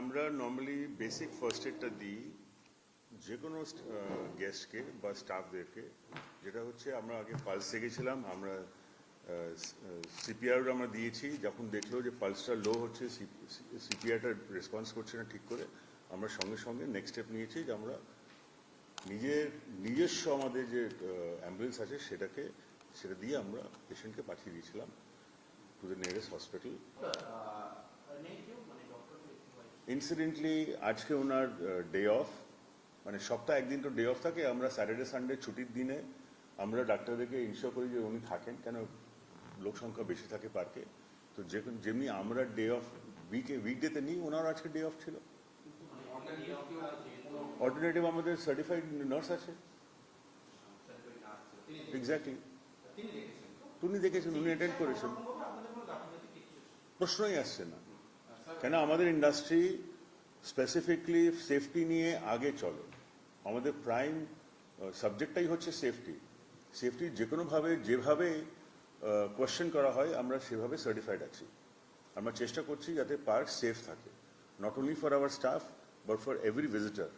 আমরা normally basic first এডটা দিই যে কোনো গেস্টকে বা স্টাফদেরকে যেটা হচ্ছে আমরা আগে পালস গেছিলাম আমরা সিপিআর আমরা দিয়েছি। যখন দেখল যে পালসটা লো হচ্ছে সিপিআরটা রেসপন্স করছে না ঠিক করে, আমরা সঙ্গে সঙ্গে নেক্সট স্টেপ নিয়েছি যে আমরা নিজের, নিজস্ব আমাদের যে অ্যাম্বুলেন্স আছে সেটাকে, সেটা দিয়ে আমরা পেশেন্টকে পাঠিয়ে দিয়েছিলাম to the nearest hospital incidentally আজকে ওনার ডে অফ মানে সপ্তাহে একদিন তো ডে অফ থাকে আমরা স্যাটারডে সানডে ছুটির দিনে আমরা ডাক্তারদেরকে ইনশিওর করি যে উনি থাকেন কেন লোক সংখ্যা বেশি থাকে পার্কে তো যে যেমনি আমরা ডে অফ উইকে উইকডেতে নিই ওনার আজকে ডে অফ ছিল। অল্টারনেটিভ আমাদের সার্টিফাইড নার্স আছে। এক্স্যাক্টলি উনি দেখেছেন উনি অ্যাটেন্ড করেছেন। প্রশ্নই আসছে না। কেন আমাদের ইন্ডাস্ট্রি স্পেসিফিকলি সেফটি নিয়ে আগে চলে। আমাদের প্রাইম সাবজেক্টটাই হচ্ছে সেফটি সেফটি যে কোনোভাবে যেভাবে কোয়েশ্চেন করা হয়, আমরা সেভাবে সার্টিফাইড আছি। আমরা চেষ্টা করছি যাতে পার্ক সেফ থাকে। Not only for our staff but for every visitor